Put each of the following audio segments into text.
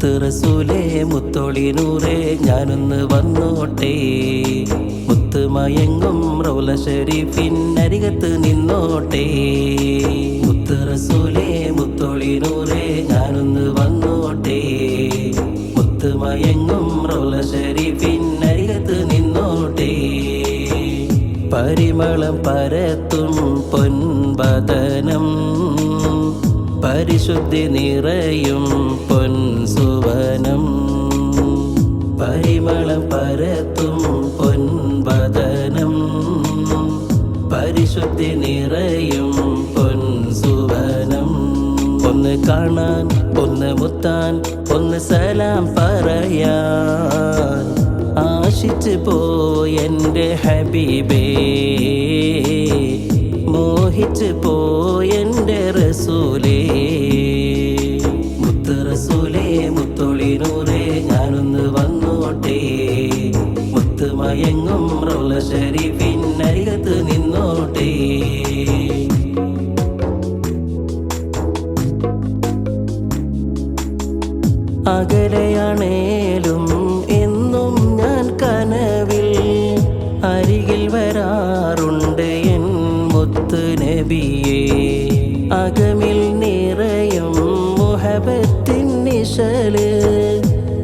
മുത്ത് റസൂലേ മുത്തൊളിനൂറേ ഞാനൊന്ന് വന്നോട്ടെ. മുത്ത് മയങ്ങും റൗല ഷരീഫിനരികത്ത് നിന്നോട്ടെ. മുത്ത് റസൂലേ മുത്തൊളിനൂറേ ഞാനൊന്ന് വന്നോട്ടെ. മുത്ത് മയങ്ങും റൗല ഷരീഫിനരികത്ത് നിന്നോട്ടെ. പരിമളം പരത്തും പൊൻപതനം. പരിശുദ്ധി നിറയും പൊൻ സുവനം. പരിമളം പരത്തും പൊൻപതനം പരിശുദ്ധി നിറയും പൊൻ സുവനം. ഒന്ന് കാണാൻ ഒന്ന് മുത്താൻ ഒന്ന് സലാം പറയാൻ. ആശിച്ചു പോയെന്റെ ഹബീബേ. മോഹിച്ചു പോയെന്റെ റസൂലേ മുത്ത് റസൂലേ മുത്തൊളിനൂറേ ഞാനൊന്ന് വന്നോട്ടെ. മുത്ത് മയങ്ങും റൗല ഷരീഫിനരികത്ത്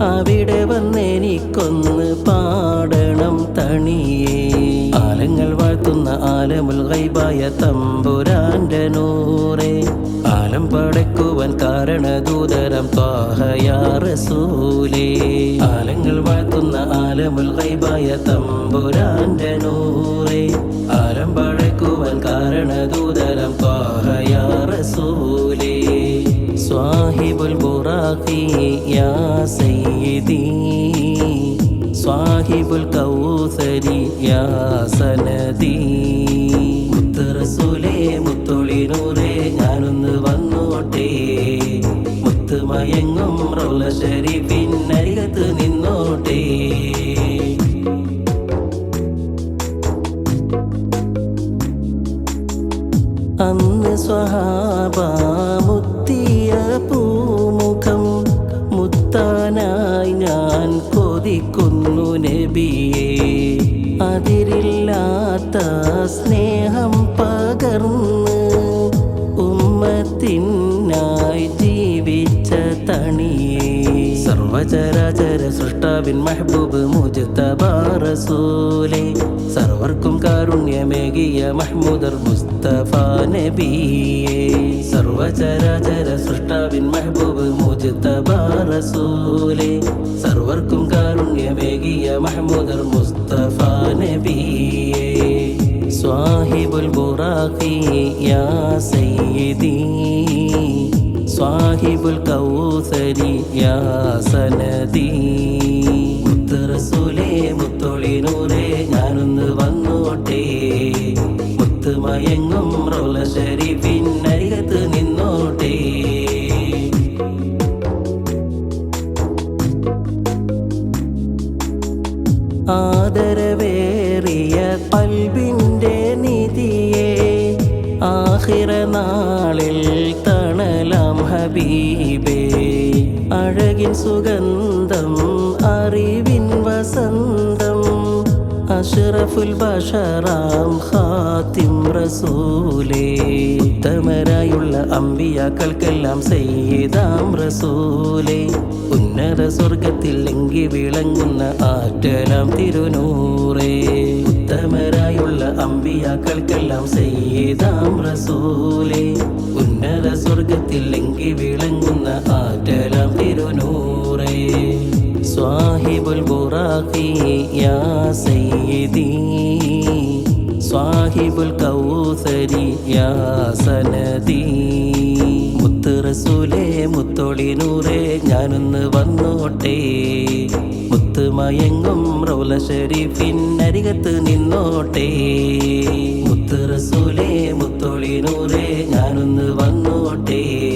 അവിടെ വന്നെനിക്കൊന്ന് പാടണം തണിയേ. ആലങ്ങൾ വാഴ്ത്തുന്ന ആലമുൽ ഗൈബായ തമ്പുരാന്റെ നൂറേ. ആലം പടക്കുവാൻ കാരണദൂതരം ത്വാഹയാ റസൂലേ. ആലങ്ങൾ വാഴ്ത്തുന്ന ആലമുൽ ഗൈബായ തമ്പുരാന്റെ നൂറേ. ബുറാഖി യാ സയ്യിദി. സ്വാഹിബുൽ കൗസരി യാ സനദി. മുത്തറസൂലേ മുത്തൊളിനൂറേ ഞാനൊന്ന് വന്നോട്ടേ. മുത്ത് മയങ്ങും റൗല ഷരീഫിനരികത്ത് നിന്നോട്ടേ. അന്ന് സ്വഹാബ മുത്തിയ കൊതിക്കുന്നു നബിയെ. അതിരില്ലാത്ത സ്നേഹം പകർന്ന് ഉമ്മത്തിനായി ജീവിച്ച തണിയേ. സർവചരാചര സൃഷ്ടാവിൻ മെഹബൂബ് മുജത്തബാറസൂലെ സർവർക്കും കാരുണ്യമേകിയ മഹ്മൂദർ മുസ്തഫ നബിയെ. സർവചരാചര സൃഷ്ടാവിൻ മെഹബൂബ് മുജത്തബാറസൂലെ സർവർക്കും കാരുണ്യമേകിയ മഹ്മൂദർ മുസ്തഫ നബിയേ. സ്വാഹിബുൽ ബുറാഖി യാ സയ്യിദി. സ്വാഹിബുൽ കൗസരി യാ സനദി മുത്തറസൂലേ മുത്തൊളിനൂറേ ഞാനൊന്ന് വന്നോട്ടെ. മുത്ത് മയങ്ങും റൗല ഷരീഫിനരികത്ത് നിന്നോട്ടെ. ആദരവേറിയ പൽബിന്റെ നിധിയെ ആഹിരനാളിൽ ഹബീബേ അഴകിൻ സുഗന്ധം അറിവിൻ വസന്തം അഷറഫുൽ ബഷറാം ഹാത്തിം റസൂലേ തമരായുള്ള അമ്പിയാക്കൾക്കെല്ലാം സയ്യിദാം റസൂലേ ഉന്നത സ്വർഗത്തിൽ എങ്കി വിളങ്ങുന്ന ആറ്റലാം തിരുനൂറേ ഉത്തമരായുള്ള അമ്പിയാക്കൾക്കെല്ലാം സയ്യിദാം റസൂലേ യാ സയ്യിദി. സ്വാഹിബുൽ കൗസരി യാ സനദി. മുത്ത് റസൂലേ മുത്തൊളിനൂറേ ഞാനൊന്ന് വന്നോട്ടെ. മുത്ത് മയങ്ങും റൗല ഷരീഫിനരികത്ത് നിന്നോട്ടെ. മുത്തുറസൂലേ മുത്തൊളിനൂറേ ഞാനൊന്ന് വന്നോട്ടേ.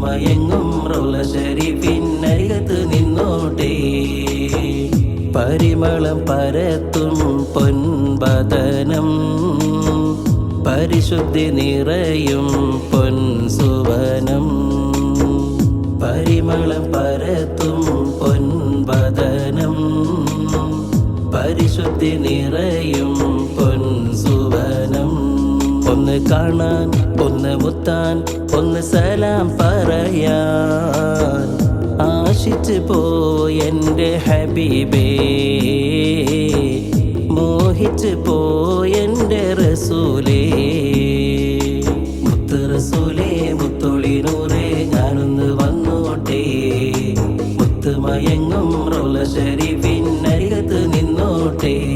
മയങ്ങും റുള്ള ഷെരീഫിനകത്ത് നിന്നോട്ടെ. പരിമളം പരത്തും പൊൻപതനം. പരിശുദ്ധി നിറയും പൊൻസുവനം. സുവനം പരിമളം പരത്തും പൊൻപതനം. പരിശുദ്ധി നിറയും പൊൻസുവനം. ഒന്ന് കാണാൻ ഒന്ന് മുത്താൻ ഒന്ന് സലാം പറയാൻ. ആശിച്ചു പോയെന്റെ ഹബീബേ. മോഹിച്ചു പോയെന്റെ റസൂലേ. മുത്ത് റസൂലേ മുത്തൊളിനൂറേ ഞാനൊന്ന് വന്നോട്ടെ. മുത്ത് മയങ്ങും റോള ശരി പിന്നകത്ത് നിന്നോട്ടേ.